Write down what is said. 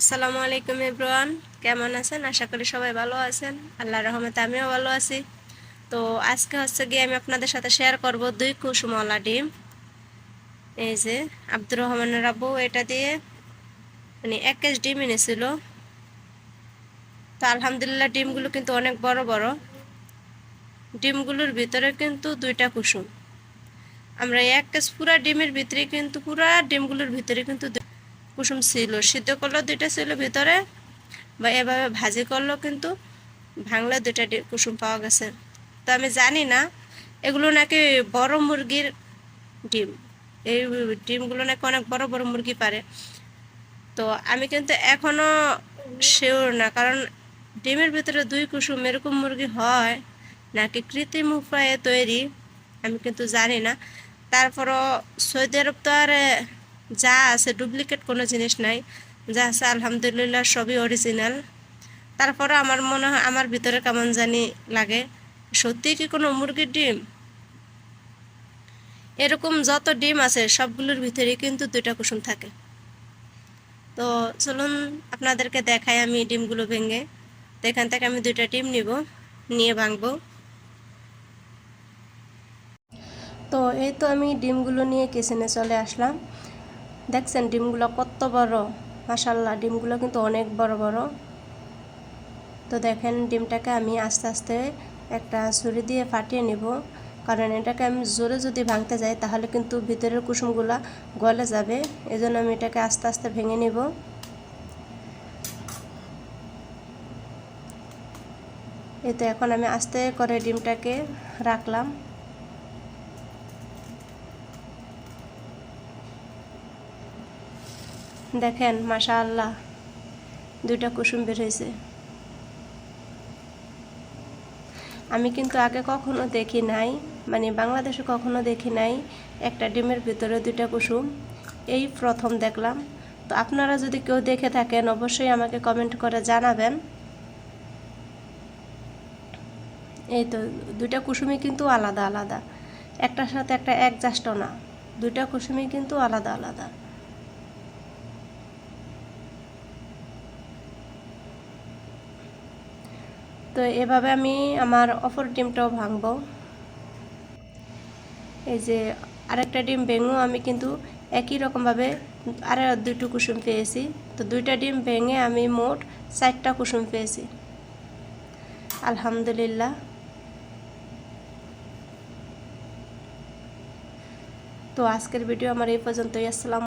আসসালামু আলাইকুম ইব্রান কেমন আছেন? আশা করি সবাই ভালো আছেন। আল্লাহর রহমতে আমিও ভালো আছি। তো আজকে হচ্ছে গিয়ে আমি আপনাদের সাথে শেয়ার করব দুই কুসুমওয়ালা ডিম। এই যে আব্দুর রহমানের আব্বু, এটা দিয়ে মানে এক কেজ ডিম এনেছিল। তো আলহামদুলিল্লাহ ডিমগুলো কিন্তু অনেক বড় বড়। ডিমগুলোর ভিতরে কিন্তু দুইটা কুসুম। আমরা এক কেজ পুরা ডিমের ভিতরে কিন্তু পুরা ডিমগুলোর ভিতরে কিন্তু কুসুম ছিল। সিদ্ধ করলেও দুইটা ছিল ভিতরে বা এভাবে ভাজি করলেও কিন্তু ভাঙলে দুইটা কুসুম পাওয়া গেছে। তো আমি জানি না, এগুলো নাকি বড় মুরগির ডিম। এই ডিমগুলো নাকি অনেক বড় বড় মুরগি পারে। তো আমি কিন্তু এখনও শিওর না, কারণ ডিমের ভিতরে দুই কুসুম এরকম মুরগি হয় নাকি কৃত্রিম উপায়ে তৈরি আমি কিন্তু জানি না। তারপরও সৌদি আরব তো আর যা আছে ডুপ্লিকেট কোনো জিনিস নাই। যা আছে আলহামদুলিল্লাহ সবই অরিজিনাল তারপরে আমার মনে হয়, আমার ভিতরে কেমন জানি লাগে। সত্যি কি কোনো মুরগির ডিম? এরকম যত ডিম আছে, সবগুলোর ভিতরে কিন্তু দুইটা কুসুম থাকে। তো চলুন আপনাদেরকে দেখাই আমি ডিমগুলো ভেঙে। তো এখান থেকে আমি দুইটা ডিম নিব, নিয়ে ভাঙবো। তো এই তো আমি ডিমগুলো নিয়ে কিচেনে চলে আসলাম। দেখছেন ডিমগুলো কত বড়? মাসাল্লাহ ডিমগুলো কিন্তু অনেক বড় বড়। তো দেখেন ডিমটাকে আমি আস্তে আস্তে একটা ছুরি দিয়ে ফাটিয়ে নিব। কারণ এটাকে আমি জোরে যদি ভাঙতে যাই, তাহলে কিন্তু ভিতরের কুসুমগুলা গলে যাবে। এজন্য আমি এটাকে আস্তে আস্তে ভেঙে নিব। এই তো এখন আমি আস্তে করে ডিমটাকে রাখলাম। দেখেন মাশা আল্লাহ দুইটা কুসুম বের হয়েছে। আমি কিন্তু আগে কখনো দেখি নাই মানে বাংলাদেশে কখনো দেখি নাই একটা ডিমের ভিতরে দুইটা কুসুম। এই প্রথম দেখলাম। তো আপনারা যদি কেউ দেখে থাকেন, অবশ্যই আমাকে কমেন্ট করে জানাবেন। এই তো, দুইটা কুসুমই কিন্তু আলাদা আলাদা। একটার সাথে একটা একজাস্টও না, দুইটা কুসুমই কিন্তু আলাদা আলাদা। তো এভাবে আমি আমার অপর ডিমটাও ভাঙব। এই যে আরেকটা ডিম ভেঙেও আমি কিন্তু একই রকমভাবে আর দুটো কুসুম পেয়েছি। তো দুইটা ডিম ভেঙে আমি মোট চারটা কুসুম পেয়েছি। আলহামদুলিল্লাহ। তো আজকের ভিডিও আমার এই পর্যন্তই। আসসালাম